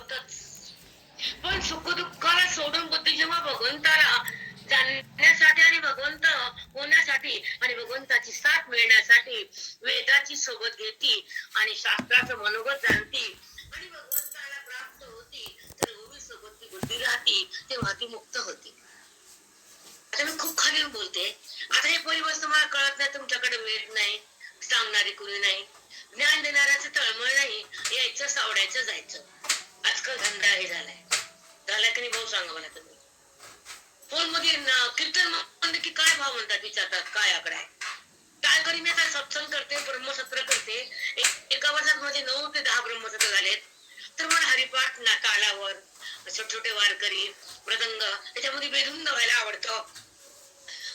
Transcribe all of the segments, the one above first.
होतच. पण सुखदुःखाला सोडून बुद्धी जेव्हा भगवंताला जाणण्यासाठी आणि भगवंत होण्यासाठी आणि भगवंताची साथ मिळण्यासाठी वेदाची सोबत घेती आणि शास्त्राचं मनोगत जाणती. आणि भगवंताला प्राप्त होती तर ओवी सोबत ती बुद्धी राहती तेव्हा ती मुक्त होती. आता मी खूप खाली बोलते. आता हे पहिली वस्तू मला कळत नाही तुमच्याकडे वेळ नाही सांगणारी कुणी नाही. ज्ञान देणाऱ्याचं तळमळ नाही यायचं सावडायचं जायचं. आजकाल धंदा हे झालाय. झालाय की नाही भाऊ सांगा मला तुम्ही. फोनमध्ये कीर्तन म्हणलं की काय भाव म्हणतात विचारतात काय आकडा आहे? काय करी मी आता? सत्संग करते ब्रह्मसत्र करते. एका वर्षात माझे नऊ ते दहा ब्रह्मसत्र झालेत. तर मला हरिपाठ ना तालावर छोटे छोटे वारकरी मृदंग त्याच्यामध्ये बेधून व्हायला आवडतं.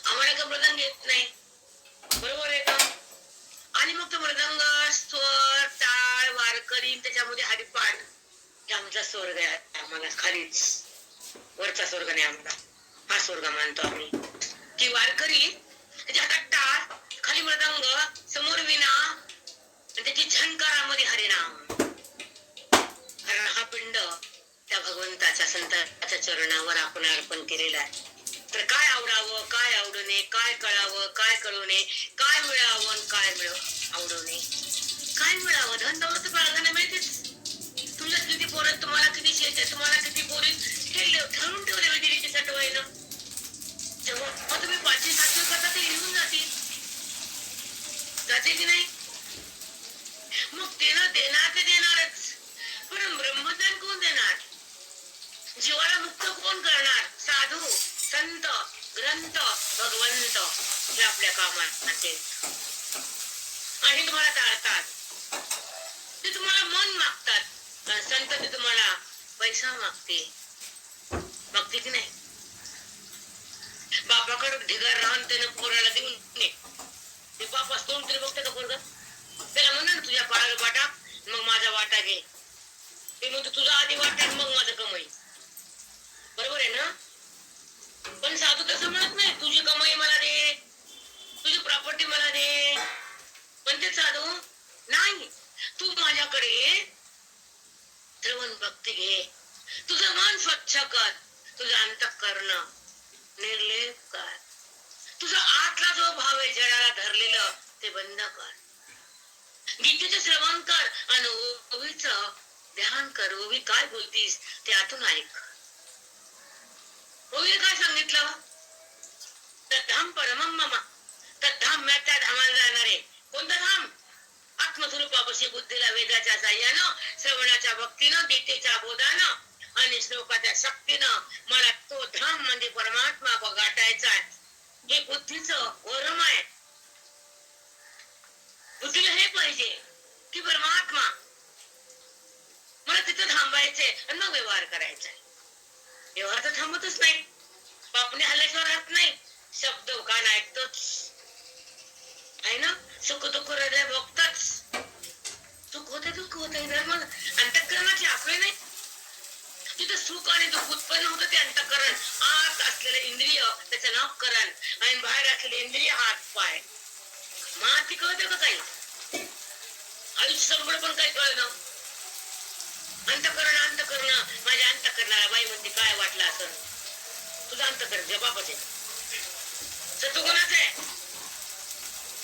आम्हाला का मृदंग येत नाही. बरोबर आहे का? आणि मग तो मृदंग स्वर टाळ वारकरी त्याच्यामध्ये हरिपाठ. आमचा स्वर्ग आहे आम्हाला खालीच वरचा स्वर्ग नाही आमचा. हा स्वर्ग मानतो आम्ही. की वारकरी त्याच्या हातात टाळ खाली मृदंग समोर विना आणि त्याची झणकारामध्ये हरिनाम. कारण हा पिंड त्या भगवंताच्या संताच्या चरणावर आपण अर्पण केलेला आहे. तर काय आवडावं काय आवडू नये काय कळावं काय कळू नये काय मिळावं आणि काय मिळ आवडू नये काय मिळावं? धन दौलत तर मिळतेच. किती पोरं तुम्हाला किती शेत तुम्हाला किती पोरी हे लिह- ठरवून ठेवले विहिरीचे सटवायला तेव्हा मग तुम्ही पाचशे सातशे करता ते लिहून जातील. जाते की नाही? मग ते ना देणार ते देणारच. पण ब्रह्मज्ञान कोण देणार? जीवाला मुक्त कोण करणार? साधू संत ग्रंथ भगवंत हे आपल्या कामात आणि तुम्हाला टाळतात. ते तुम्हाला मन मागतात. संत मी तुम्हाला पैसा मागते. मागते की नाही? बापाकडे ढिगार राहून त्यानं पोराला देऊन नये ते बाप असतो तरी बघते का पोरग. त्याला म्हणून तुझ्या पाळाला वाटा मग माझा वाटा घे. ते म्हणतो तुझा आधी वाटा मग माझं कमाई. बरोबर आहे ना? पण साधू तसं म्हणत नाही तुझी कमाई मला दे तुझी प्रॉपर्टी मला दे. पण ते साधू नाही तू माझ्याकडे श्रवण भक्ती घे. तुझं मन स्वच्छ कर. तुझं अंतःकरण निर्लेप कर. तुझा आतला जो भाव आहे जडाला धरलेलं ते बंद कर. गीतेचं श्रवण कर आणि ओवीच ध्यान कर. ओवी काय बोलतीस ते आतून ऐक. ओवीने काय सांगितलं? तर धाम परमम ममा. तद्धाम म्या त्या धामाला जाणार. आहे कोणतं धाम? आत्मस्वरूपापाशी बुद्धीला वेदाच्या साह्यानं श्रवणाच्या भक्तीनं गीतेच्या बोधानं आणि श्लोकाच्या शक्तीनं मला तो धाम म्हणजे परमात्मा गाठायचा हे बुद्धीच वरम आहे. बुद्धीला हे पाहिजे की परमात्मा मला तिथं थांबायचंय आणि मग व्यवहार करायचा आहे. व्यवहार तर थांबतच नाही. बापने हल्ल्याशिवाय राहत नाही. शब्द कान ऐकतोच. आहे ना? सुख दुःख हृदय बघतच सुख होते दुःख होते धर्म अंतकरणाचे आपले नाही. तिथं सुख आणि दुःख उत्पन्न होतं ते अंतकरण. आत असलेलं इंद्रिय त्याचं नाव करण. आणि बाहेर असलेले इंद्रिय हात पाय. माती कळत का काही? आयुष्य संपलं पण काही कळलं अंतकरण अंतकरण. माझ्या अंतकरणाला बाई म्हणते काय वाटलं असं? तुझं अंतकरण जे बापाचे सत्व आहे.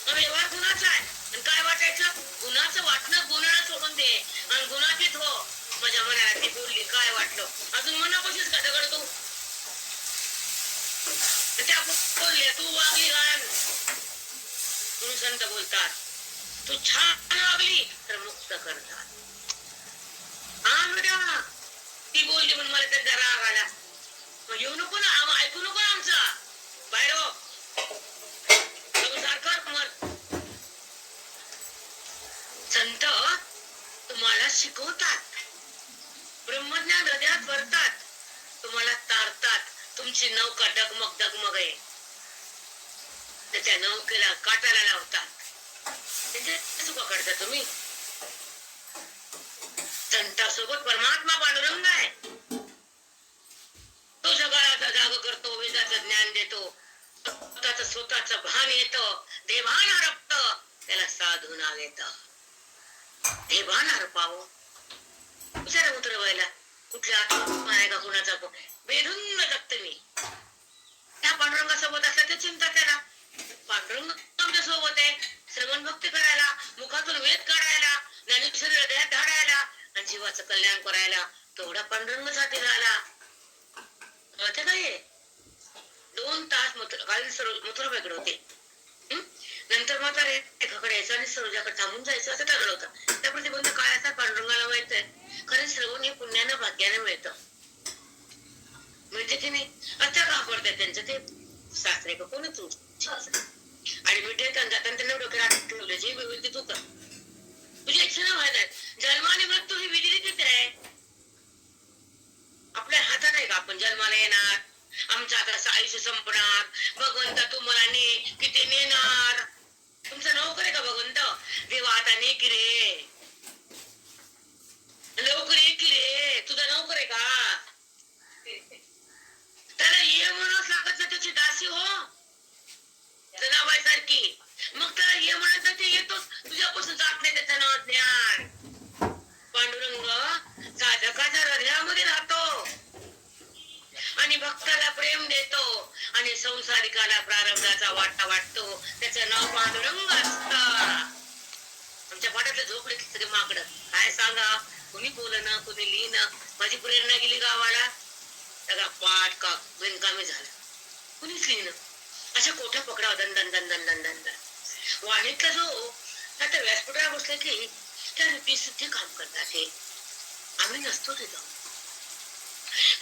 आणि व्यवहार गुणाचा आहे. आणि काय वाटायचं? गुणाचं वाटणं गुणाला सोडून दे. आणि गुणातीत हो माझ्या मनाला ती बोलली काय वाटलं? अजून मनापाशीच का दगड तू? त्या बोलले तू वागली गाण तुम्ही संत बोलतात. तू छान वागली. तर मुक्त करतात. हा ती बोलली म्हणून मला त्यांचा राग आला. मग येऊ नको ना ऐकू नको आमचा. बाहेर हो. सारखं मर संत तुम्हाला शिकवतात. ब्रह्मज्ञान हृदयात भरतात. तुम्हाला तारतात. तुमची नौका डगमग डगमग आहे. त्या नौकेला काटाला लावतात. म्हणजे पकडता तुम्ही. संतासोबत परमात्मा पांडुरंग आहे. तो जगाला जाग करतो वेदाच ज्ञान देतो. स्वतःच भान येत. देवान हरपत त्याला साधू नाव येतं. देवान हरपावं विचारा उतरवायला कुठल्या आठवण आहे का कुणाचा बेधून बेधुंद जगते मी. त्या पांडुरंगासोबत असल्या ते चिंता करा. पांडुरंग आमच्यासोबत आहे. श्रवण भक्ती करायला मुखातून वेद काढायला ज्ञानेश्वर हृदयात धाडायला आणि जीवाचं कल्याण करायला तेवढा पांडुरंगसाठी झाला. कळते काय हे? दोन तास मथुरा काल सरो- मथुराबाईकडे होते. नंतर नंतर आता रेखाकडे यायचं आणि सरोजाकडे थांबून जायचं असं ठरलं होतं. त्या प्रतिबंध काय असतात पांडुरंगाला माहीत खरं श्रवण हे पुण्यानं भाग्यानं मिळतं. मिळते की नाही? आता का त्यांचं? ते सासरे का? कोणच आणि मिठे जाताना त्यांना डोक्यात ठेवलं जे व्यवस्थित होतं. तुझ्या इच्छेनं व्हायला जन्म आणि मृत्यू ही विधिलीच आहे आपल्या हातात आहे का आपण जन्माला येणार आमचं आता संपणार. भगवंत तुम्हाला ने किती नेणार? तुमचं नोकर आहे का भगवंत? देवा आता ने की रे. लवकर ये की रे. तुझा नोकर आहे का? त्याला ये म्हणूनच लागत ना त्याची दासी हो. जनाबाईसारखी मग त्याला ये म्हणत ना ते येतोच. तुझ्यापासून जात नाही त्याच्या नाव ज्ञान. पांडुरंग साधकाच्या हृदयामध्ये राहतो. भक्ताला प्रेम देतो आणि संसारिकाला प्रारब्धाचा वाटा वाटतो. त्याचं नाव पांडुरंग असत. आमच्या पाठातलं झोपडे सगळे माकड. काय सांगा? कुणी बोलणं कुणी लिहिणं? माझी प्रेरणा गेली गावाला. सगळा पाठ का बिनकामी झाला. कुणीच लिहिणं? अशा कोठ्या पकडाव? दन दन दन दन दन दन दन. वाणीतला जो आता व्यासपीठावर बसले की त्या रुपी सुद्धा काम करतात हे. आम्ही नसतो तिथं.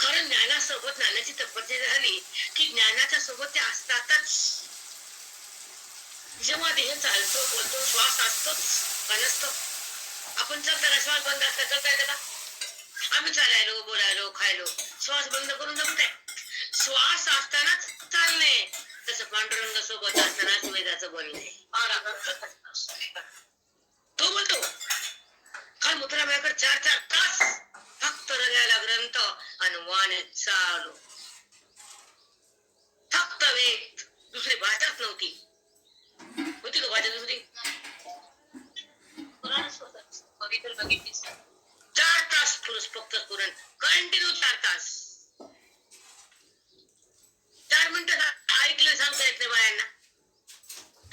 कारण ज्ञानासोबत ज्ञानाची तपस्या झाली की ज्ञानाच्या सोबत ते असतातच. जेव्हा देह चालतो बोलतो श्वास असतोच पण असतो आपण चालताना श्वास बंद असता चालता येतं का? आम्ही चालायलो बोलायलो खायलो. श्वास बंद करून जमते श्वास असतानाच चालणे. तसं पांडुरंग सोबत असतानाच वेदाचं बोलणे. तो बोलतो काल मुद्राबाईकडे चार चार तास फक्त हृदयाला ग्रंथ फक्त वेद. दुसरी भाषाच नव्हती. होती का भाषा दुसरी? चार तास पुरुष फक्त पुरण. कंटिन्यू चार तास. चार मिनिटं ऐकलं सांगता येत नाही बायांना.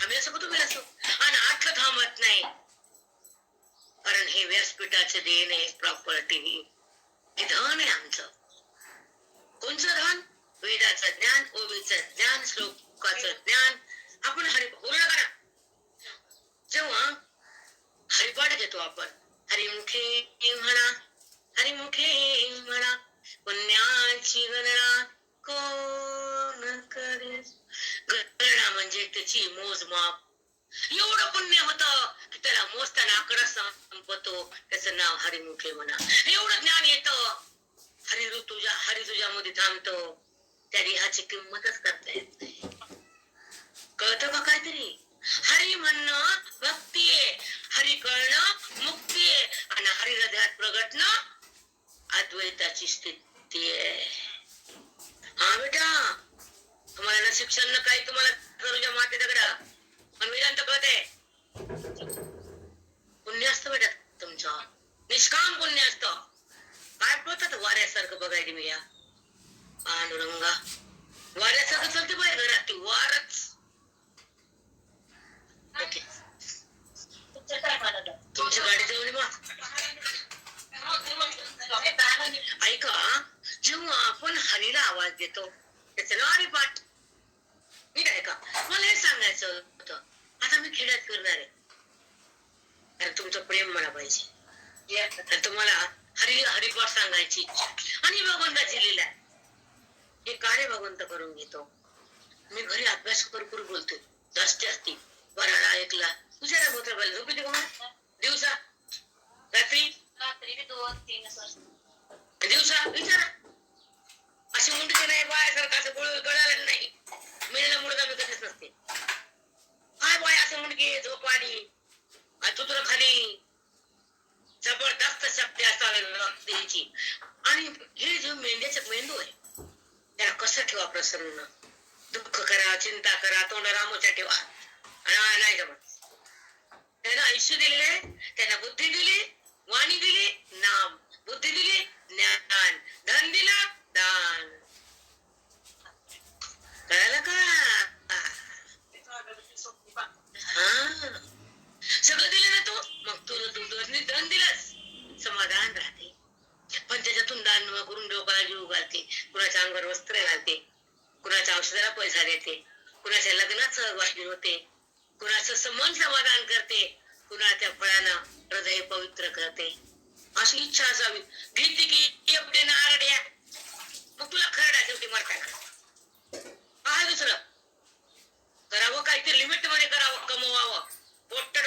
आम्ही असं कुठं असो? आणि आतलं थांबत नाही. कारण हे व्यासपीठाचं देण आहे प्रॉपर्टी हे धन आहे आमचं. कोणचं धन? वेदाचं ज्ञान ओवीचं ज्ञान श्लोकाचं ज्ञान. आपण हरि पूर्ण करा. जेव्हा हरिपाठ घेतो आपण हरिमुखे म्हणा हरिमुखे म्हणा पुण्याची गणना कोण करे गणना म्हणजे त्याची मोजमाप. एवढं पुण्य होतं. ज्ञान आकडा संपतो. त्याचं नाव हरिमुखे म्हणा. एवढं ज्ञान येत. हरी ऋतुजा हरी तुझ्यामध्ये थांबतो. त्या देहाची किंमतच करता येत नाही. कळतं का काहीतरी? हरी म्हणणं भक्ती आहे. हरी कळणं मुक्ती आहे. आणि हरी हृदयात प्रगटणं अद्वैताची स्थिती आहे. हा बेटा तुम्हाला ना शिक्षण न काही तुम्हाला सरोजा माते दगडा. पण वेदांत आहे पुण्य असतं बेटा तुमचं. निष्काम पुण्य असतं काय बोलतात वाऱ्यासारखं बघायला मी या? पांडुरंगा. वाऱ्यासारखं चलते बाय घरात. ती वारच. ओके. तुमची गाडी जाऊन मग ऐका जेव्हा आपण हरीला आवाज देतो त्याचं नाव हरिपाठ आहे का मला हे सांगायचं होतं. आता मी खेड्यात फिरणार आहे. कारण तुमचं प्रेम मला पाहिजे. आणि तुम्हाला हरी हरिपाठ सांगायची इच्छा. आणि भगवंताची लीला. हे कार्य भगवंत करून घेतो. मी घरी अभ्यास करू बोलतोय जास्त असती वराडा ऐकला. विचारा बोत्र बाई झोप का दिवसा? रात्री? दिवसा? विचारा. अशी मुंडकी नाही बायासारखं असं गोळ गळालं नाही. मिळणं मुडदा मी कधीच नसते काय बाय असं मुंडकी झोप तुत्र खाली जबरदस्त शब्द असावे आणि हे जे मेंढ्याचा मेंदू आहे त्याला कसं ठेवा प्रसन्न? दुःख करा चिंता करा तोंड रामोच्या ठेवा. नाही जमत. त्यानं आयुष्य दिले त्यांना बुद्धी दिली वाणी दिली नाम. बुद्धी दिली ज्ञान. धन दिला दान. कळालं का? हा. सगळं दिलं ना तो? मग तू दुर्दोषने दन दिलंस. समाधान राहते. पण त्याच्यातून दान करून डोकाला जीव घालते कुणाच्या अंगावर वस्त्र घालते. कुणाच्या औषधाला पैसा देते. कुणाच्या लग्नात सहभागी होते. कुणाचं समन समाधान करते. कुणाच्या फळानं हृदय पवित्र करते. अशी इच्छा असावी. घेते की एवढे ना आरड्या मग तुला खरडा शेवटी मरता का? दुसरं. करावं काहीतरी लिमिट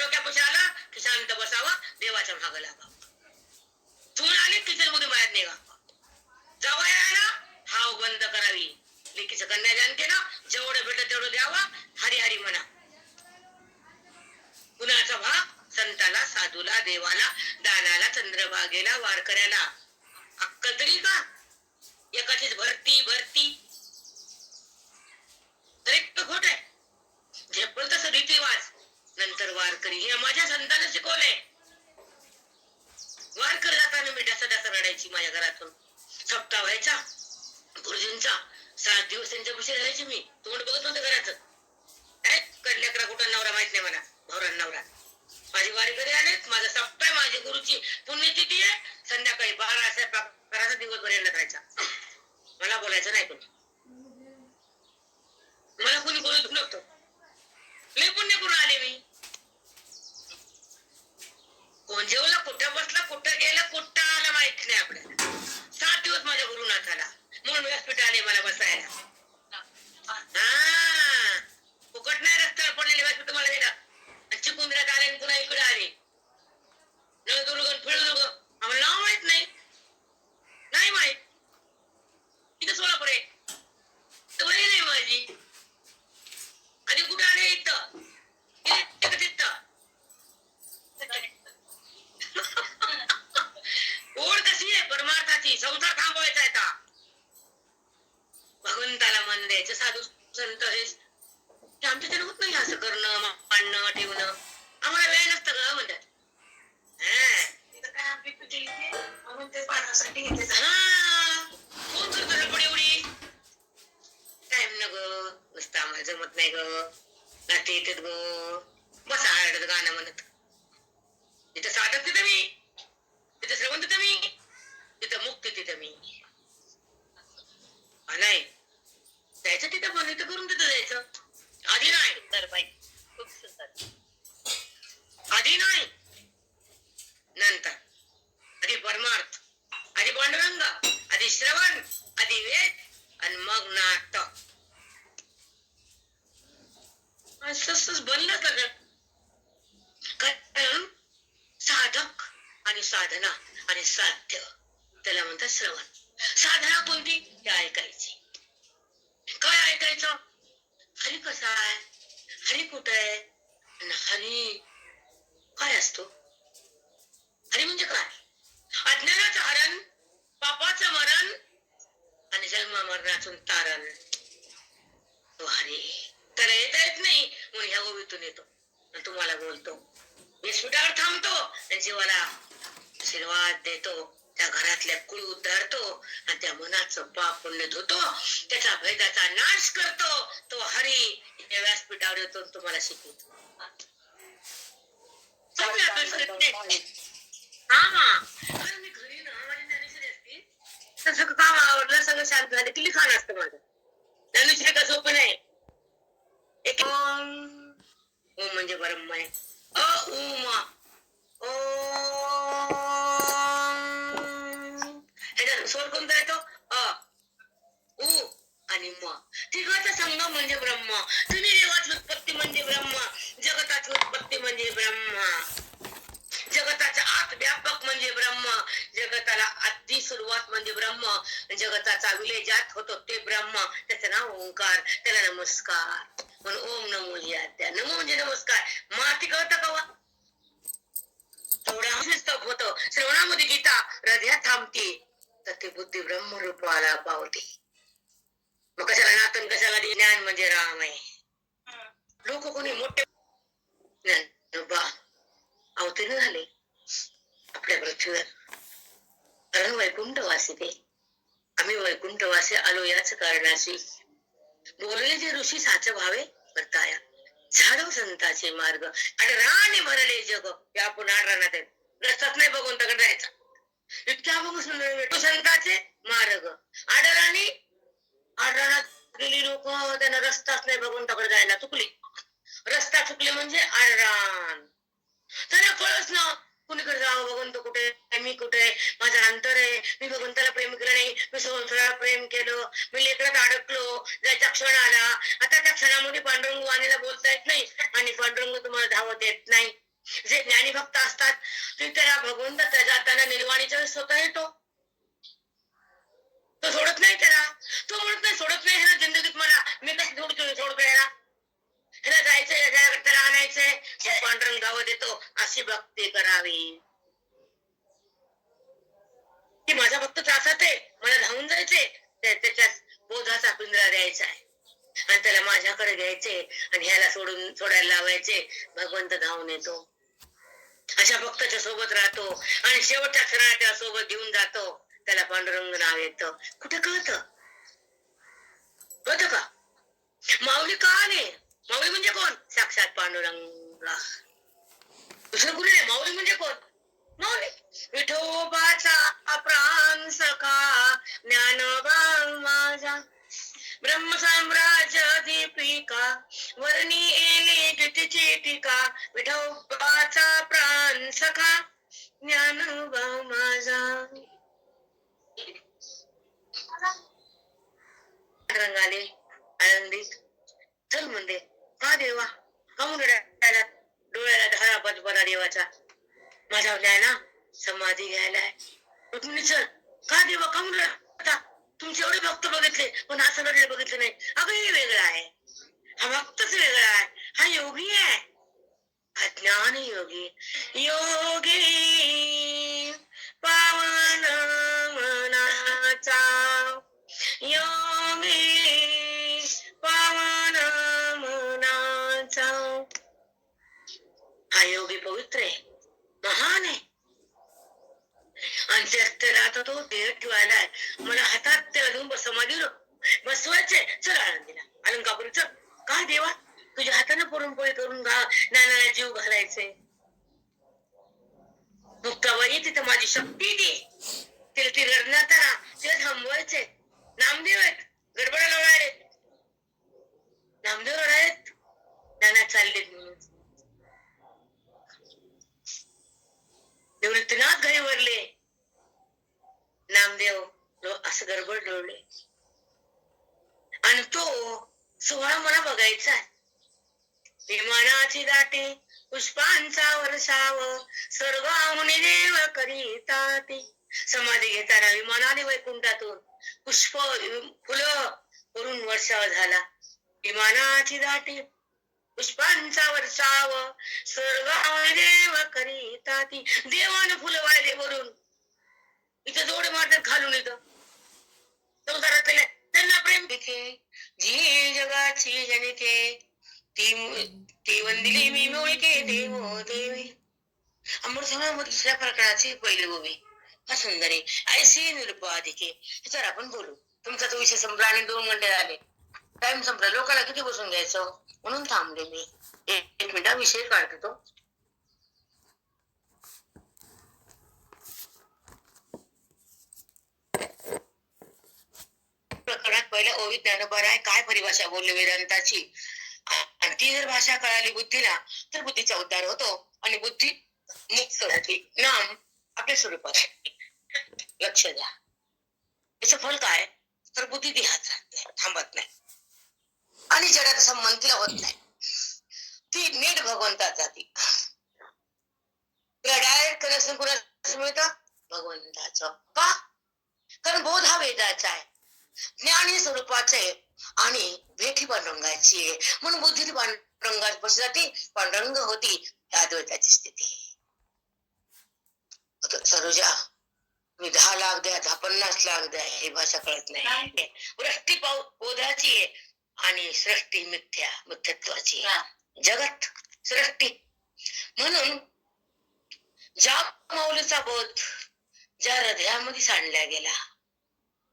डोक्यापाशी आला? की शांत बसावं देवाच्या मागं लागावं. चून आली किचनमध्ये मायात निघावं जवळ आला हाव बंद करावी. लेकीचं कन्यादान ना जेवढं भेटत तेवढं द्यावा हरी हरी म्हणा. कुणाचा भाग संताला साधूला देवाला दानाला चंद्रभागेला वारकऱ्याला. अक्कल तरी का? एकाचीच भरती भरती. तर एक खोट आहे. झेपल तसं रीतिवाज नंतर वारकरी. हे माझ्या संतानं शिकवलंय. वारकरी जाताना मी डसा डसा रडायची माझ्या घरातून. सप्ताह व्हायचा. गुरुजींचा सात दिवस त्यांच्या पैसे घालायचे मी. तोंड बघत नव्हतं घराचं. कडल्याकडा कुठं नवरा माहीत नाही मला. भवरा नवरा. माझी वारी घरी आले माझा सप्ताह आहे, माझी गुरुची पुण्यतिथी आहे. संध्याकाळी बारा स्वयंपाक करायचा दिवसभर यांना करायचा मला बोलायचं नाही कोणी. मला कोणी बोलत नव्हतं. लय पुण्य करून आले मी. कोण जेवला कुठं बसला कुठं गेला कुठं आला माहीत नाही आपल्याला. सात दिवस माझ्या गुरुनाथाला. म्हणून व्यासपीठ आले मला बसायला. हा. फुकट नाही रस्त्यावर पडलेले व्यासपीठ मला दिला आणि चिकुंद्रात आले आणि पुन्हा इकडे आले. नळदुर्ग आणि फिळदुर्ग आम्हाला नाव माहीत नाही. नाही माहीत. इथं सोलापूर आहे. बरी नाही माझी. आणि कुठं आले इथं? इथं तिथं. आहे परमार्थाची संसार थांबवायचा आहे भगवंताला मन द्यायचं साधू संत हे आमच्या त्याने होत नाही असं करणं मांडणं ठेवणं. आम्हाला वेळ नसतं ग म्हणतात. कोण करतो रपड एवढी? टाइम न ग? नुसतं आम्हाला जमत नाही ग. नाते येतात ग. बस आडत गाणं म्हणत. तिथं साधत तिथं मी तिथं श्रवण तिथं मी तिथं मुक्ती तिथं मी. नाही. जायचं तिथं पण इथं करून तिथं जायचं. आधी नाही. तर बाई. खूप सुंदर. आधी नाही. नंतर. आधी परमार्थ आधी पांडुरंग आधी श्रवण आधी वेद आणि मग नाटक. असंच बनलं सगळं. कारण साधक आणि साधना आणि साध्य. त्याला म्हणतात श्रवण. साधना कोणती ते ऐकायची. काय ऐकायचं? हरी कसा आहे? हरी कुठं आहे? हरी काय असतो? हरी म्हणजे काय? अज्ञानाचं हरण पापाचं मरण आणि जन्म मरणातून तारण. तो हरी. त्याला येता येत नाही म्हणून ह्या गोबीतून येतो. तुम्हाला बोलतो. विस्फुटावर थांबतो आणि जीवाला आशीर्वाद देतो. त्या घरातल्या कुळ उद्धारतो आणि त्या मनाचं पाप पुण्य धुतो. त्याचा भेदाचा नाश करतो. तो हरी या व्यासपीठावर येतो तुम्हाला शिकवतो. हा. कारण मी घरी ना माझी ज्ञानेश्वरी असते. तर सगळं काम आवडलं सगळं शांत झालं. की लिखाण असतं माझं. ज्ञानेश्वरी का सोपं नाही एक ओम ओम म्हणजे ब्रह्म आहे अ उम. ओम ह्याच्यात स्वर अ उ आणि म. तिघाचा संगम म्हणजे ब्रह्म. तुम्ही देवाची उत्पत्ती म्हणजे ब्रह्म. जगताची उत्पत्ती म्हणजे ब्रह्म. जगताच्या आत व्यापक म्हणजे ब्रह्म. जगताला आधी सुरुवात म्हणजे ब्रह्म. जगताचा विलय ज्यात होतो ते ब्रह्म. त्याचं नाव ओंकार. त्याला नमस्कार. म्हणून ओम नमो जी नमो म्हणजे नमस्कार. माती कळत कवा तेवढ्या स्तप होत. श्रवणामध्ये गीता. हृदयात थांबते. तर ती बुद्धी ब्रह्मरूपाला पावते. मग कशाला नातन कशाला ज्ञान म्हणजे राम आहे? लोक कोणी मोठे अवतीर्ण झाले. आपल्या पृथ्वीवर. कारण वैकुंठवासी ते. आम्ही वैकुंठवासी आलो याच कारणाशी. बोलले जे ऋषी साच भावे वर्ताया झाडो संताचे मार्ग. आणि राणे भरले जग. या पुन्हा रानात रस्ताच नाही बघून तकडे जायचा इतक्या बघू सुंदर मार्ग संताचे मार्ग. आडराणी लोक. त्यांना रस्ताच नाही भगवंताकडे जायला चुकली. रस्ता चुकले म्हणजे आडराण त्यांना कळच ना. कुणीकडे जावं भगवंत कुठे मी कुठे माझं अंतर आहे. मी भगवंताला प्रेम केलं नाही. मी संसाराला प्रेम केलं. मी लेकरात अडकलो. जायचा क्षण आला आता त्या क्षणामध्ये पांडुरंग वाणीला बोलता येत नाही. आणि पांडुरंग तुम्हाला धावत येत नाही. जे ज्ञानी भक्त असतात ते त्याला भगवंताच्या जाताना निर्वाणीच्या स्वतः येतो. तो सोडत नाही त्याला. तो म्हणत नाही सोडत नाही ह्याला जिंदगीत मला मी कसं सोडतो सोडतो याला ह्याला जायचंय त्याला त्याला आणायचंय. मग पांडुरंग देतो अशी भक्ती करावी. की माझा भक्त त्रासात आहे मला धावून जायचंय त्याच्या त्याच्यात बोधाचा पिंजरा द्यायचा आहे. आणि त्याला माझ्याकडे घ्यायचे आणि ह्याला सोडून सोडायला लावायचे भगवंत धावून येतो. अशा भक्ताच्या सोबत राहतो. आणि शेवटच्या क्षणाला त्या सोबत घेऊन जातो. त्याला पांडुरंग नाव येतं. कुठे कळत? कळत का? माऊली का आले? माऊली म्हणजे कोण? साक्षात पांडुरंग. दुसरं कुणी नाही माऊली म्हणजे कोण? माऊली. विठोबाचा प्राण सखा ज्ञानोबा माझा. ब्रह्मसाम्राज्य दीपिका वर्णी येणे गीतेची टीका विठोबाचा प्राण सखा ज्ञानोबा माझा. रंगाले आनंदीत चल म्हणते का देवा काहून रडायला डोळ्याला धारा बदबरा देवाचा. माझा ना? समाधी घ्यायला रुक्मिणी चल. का देवा काहून रडता तुमचे एवढे भक्त बघितले, पण असं रडले बघितलं नाही. अगं, हे वेगळं आहे. हा भक्तच वेगळा आहे. हा योगी आहे. हा ज्ञान योगी. योगी पावन मनाचा. योगी पावन मनाचा. हा योगी पवित्र आहे. महान आहे. आणि त्याला आता तो देह ठेवायला मला हातात ते अजून बसवायचे चल आनंदीला अलंकापूर चल. का देवा? तुझ्या हाताने पुरणपोळी करून घा. नानाला जीव घालायचे मुक्ताबाई तिथे माझी शक्ती दे. तिला ती रडण्यात तिला थांबवायचे नामदेव आहेत. गडबडा लोळाले नामदेव रडायत नाना चाललेत म्हणून. निवृत्तीनाथ घरी वरले. नामदेव. असं गडबड डोळले. आणि तो सोहळा मला बघायचा आहे. विमानाची दाटे पुष्पांचा वर्षाव स्वर्गाहुनी देव करीता ते समाधी घेताना विमानाने वैकुंठातून पुष्प फुलं करून वर्षाव झाला. विमानाची दाटे पुष्पांचा वर्षाव स्वर्गाहुनी देव करीता ती देवान फुलं वाहिले वरून इथं जोड मारतात घालून इथं. संसारातल्या त्यांना प्रेम दिखे जी जगाची जनिके ती ती वंदिली मी मोळके देवो देवी. अमृत मध्ये दुसऱ्या प्रकाराची पहिली गोबी हा सुंदर आहे. ऐशी निरुपाधिके. ह्याच्यावर आपण बोलू. तुमचा तो विषय संपला आणि दोन घंटे झाले. टाइम संपला. लोकांना किती बसून घ्यायचं? म्हणून थांबले मी. एक एक मिनिटा विषय काढतो तो प्रकरणात पहिल्या ओवी ज्ञानोबाराय काय परिभाषा बोलले वेदांताची? आणि ती जर भाषा कळाली बुद्धीला तर बुद्धीचा उद्धार होतो आणि बुद्धी मुक्त होती. नाम आपल्या स्वरूपात आहे. लक्ष द्या. याचं फल काय? तर बुद्धी देहात राहत. नाही थांबत नाही. आणि जगाचा संबंध तिला होत नाही. ती नीट भगवंतात जाती. तिला डायरेक्ट कनेक्शन कुणाचं मिळतं? भगवंताचं. का? कारण बोध हा वेदाचा आहे. ज्ञान स्वरूपाचे आहे आणि भेटी पांडुरंगाची. आहे म्हणून बुद्धी पांडुरंगात बसली जाते पांडुरंग होती ह्या अद्वैताची स्थिती. सरोजा मी दहा लाख द्या दहा पन्नास लाख द्या ही भाषा कळत नाही. वृष्टी पाऊ बोधाची आहे आणि सृष्टी मिथ्या मिथ्यत्वाची. जगत सृष्टी. म्हणून ज्या माऊलीचा बोध ज्या हृदयामध्ये सांडला गेला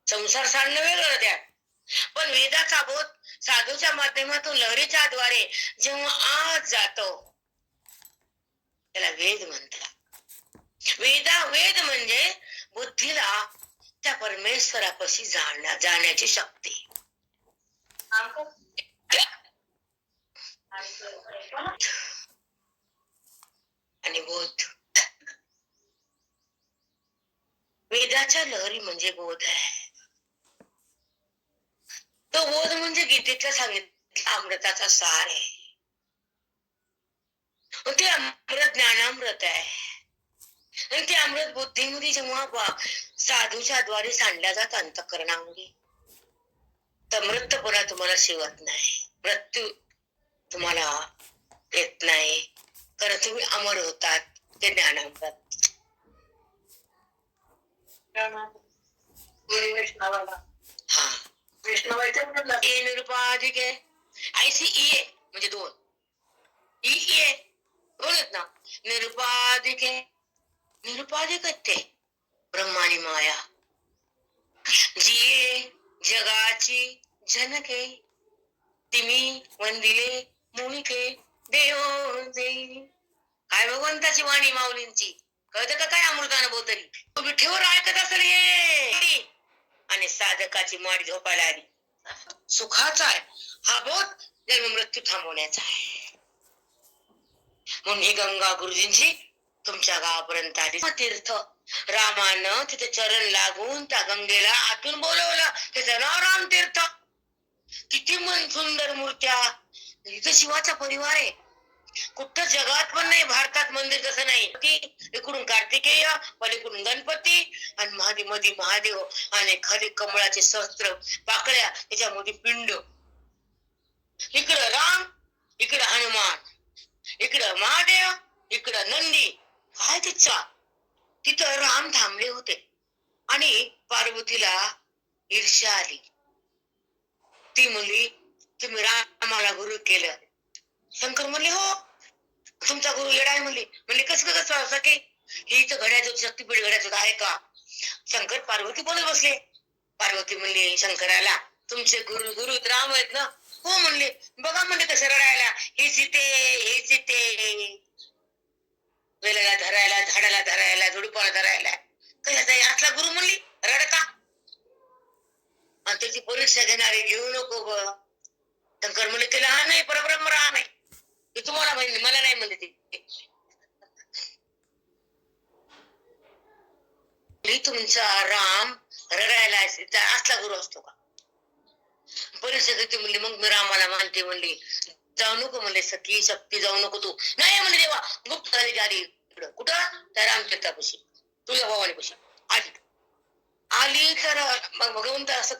संसार सांडणं वेगळं त्या पण वेदाचा बोध साधूच्या माध्यमातून लहरीच्या द्वारे जेव्हा आज जातो त्याला वेद म्हणतात. वेदा वेद म्हणजे बुद्धीला त्या परमेश्वरापाशी जाण्या जाण्याची शक्ती. आणि बोध. वेदाच्या लहरी म्हणजे बोध आहे. तो बोध म्हणजे गीतेचा सांगितलं अमृताचा सार आहे. ते अमृत ज्ञानामृत आहे. आणि ते अमृत बुद्धीमध्ये जेव्हा साधूच्या द्वारे सांडल्या जात अंतकरणामध्ये तर मृतपणा तुम्हाला शिवत नाही. मृत्यू तुम्हाला येत नाही. कारण तुम्ही अमर होतात ते ज्ञानामृत. हा. ए निरुपाधिके आहे. ऐसी ई म्हणजे दोन. ई ई आहे ना. निरुपाधिके आहे. निरुपाधिक ते. ब्रह्मानी माया. जी जगाची जनके. तिमी वंदिले मुनिके देव देई काय भगवंताची वाणी माऊलींची. कळतं का काय अमृतानं बोतरी तुम्ही विठेवर ऐकत असेल हे? आणि साधकाची माडी झोपायला आली. सुखाचा आहे. हा बोध जन्म मृत्यू थांबवण्याचा आहे. म्हणून ही गंगा गुरुजींची तुमच्या गावापर्यंत आली. तीर्थ. रामानं तिथे चरण लागून त्या गंगेला आतून बोलवलं. त्याचं नाव राम तीर्थ किती मन सुंदर मूर्त्या. इथं शिवाचा परिवार आहे. कुठं जगात पण नाही भारतात मंदिर तसं नाही. की इकडून कार्तिकेय पलीकडून गणपती आणि महादेव मधी महादेव आणि खाली कमळाचे सहस्त्र पाकळ्या त्याच्यामध्ये पिंड. इकडं राम इकडं हनुमान. इकडं महादेव इकडं नंदी. काय तिचा तिथं राम थांबले होते. आणि पार्वतीला ईर्ष्या आली. ती म्हणली तुम्ही रामाला गुरु केलं. शंकर म्हणले हो. तुमचा गुरु येडाय म्हणले. म्हणले कस कसं असं ही हे इथं घड्याचं शक्तीपीठ घड्याचं आहे का? शंकर पार्वती बोलत बसले. पार्वती म्हणले शंकराला तुमचे गुरु गुरु राम आहेत ना? हो म्हणले. बघा म्हणले कसं रडायला. हे सीते हे सीते वेलाला धरायला झाडाला धरायला झुडपाला धरायला. कशाचा असला गुरु म्हणली? रडका आणि त्याची परीक्षा घेणारे घेऊ नको ग. शंकर म्हणले ते लहान आहे परब्रह्म राम आहे. मी तुम्हाला म्हणली मला नाही म्हणले ते. मी तुमचा राम रडायला असेल असला गुरु असतो का? परीक्षा घेते म्हणली मग मी रामाला मानते म्हणली. जाऊ नको म्हणले सखी शक्ती जाऊ नको तू. नाही म्हणले देवा गुप्त झाली गाडी इकडं. कुठं? त्या रामचरित्रापाशी तुझ्या भावाने पशी आली. आली तर मग भगवंत असं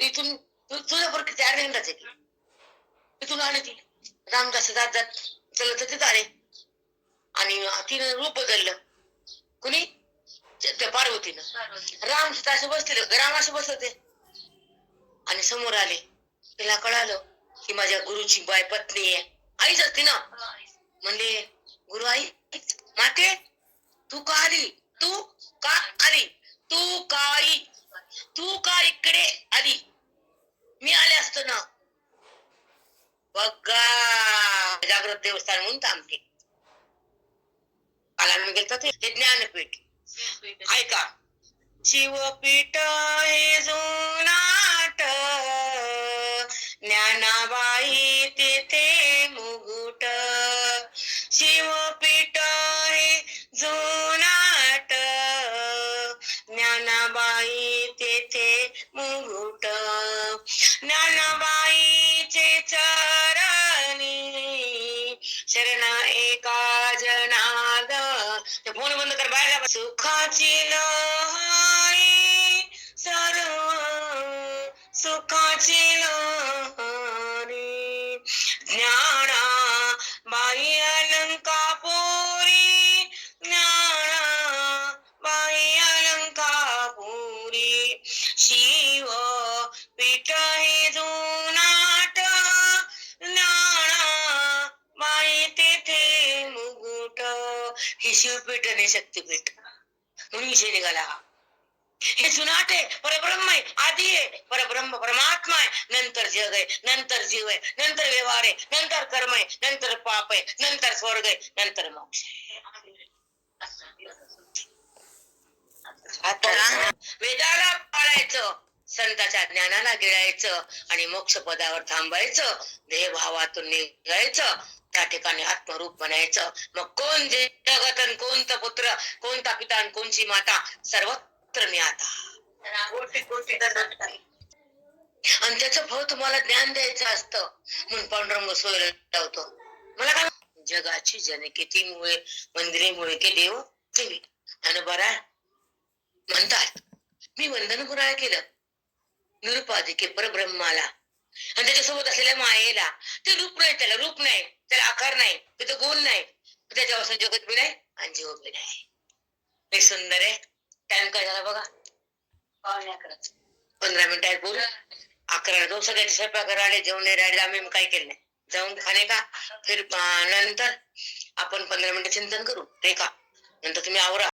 इथून तुझ्या बरोबर किती अर्ध्या येते तिथून आली ती. रामदास जात जात चलत तिथं आले आणि तिनं रूप बदललं. कुणी? त्या पार्वतीनं राम तिथं असे बसले राम असे बसत होते. आणि समोर आले. तिला कळालं की माझ्या गुरुची बाय पत्नी आहे. आईच असते ना? म्हणले गुरु आई माते तू का आली? तू का आली? तू का आई? तू का इकडे आली? मी आले असतो ना? बघा जागृत देवस्थान म्हणून थांबते काला गेलतो ते ज्ञानपीठ. ऐका. शिवपीठ हे जुनाट ज्ञानाबाई तेथे मुगुट. शिवपीठ हे जुनाट सुखाची नाही. सर्व सुखाची नाही. हे आणि शक्तीपीठ म्हणून विषय निघाला हा. हे जुनाट आहे परब्रह्म आहे आधी आहे परब्रह्म परमात्मा आहे. नंतर जग आहे नंतर जीव आहे नंतर व्यवहार आहे नंतर कर्म आहे नंतर पाप आहे नंतर स्वर्ग आहे नंतर मोक्ष आता वेदाला पाळायचं संताच्या ज्ञानाला गिळायचं आणि मोक्ष पदावर थांबायचं देहभावातून निघायचं त्या ठिकाणी आत्मरूप बनायचं. मग कोण जे जगत आणि कोणता पुत्र कोणता पिता आणि कोणची माता सर्वत्र मी आता. गोष्टी आणि त्याचं भाऊ तुम्हाला ज्ञान द्यायचं असतं. म्हणून पांडुरंग सोयला लावतो. मला काय जगाची जनकेती मुळे मंदिरे मुळे के देव देवी आणि बरा म्हणतात. मी वंदन पुराय केलं. निरुपाधिके परब्रह्माला. आणि त्याच्यासोबत असलेल्या मायेला ते रूप नाही त्याला रूप नाही त्याला आकार नाही तिथं गुण नाही. त्याच्यापासून जगत बी नाही आणि जीव बी नाही. हे सुंदर आहे. टाइम काय झाला बघा? पावणे अकरा. पंधरा मिनिटं आहेत बोल अकरा दोन सगळ्याचे स्वयंपाक आले जेवण नाही राहिले. आम्ही काय केलं नाही? जाऊन खाणे का? फिर नंतर आपण पंधरा मिनिटं चिंतन करू. ते का? नंतर तुम्ही आवरा.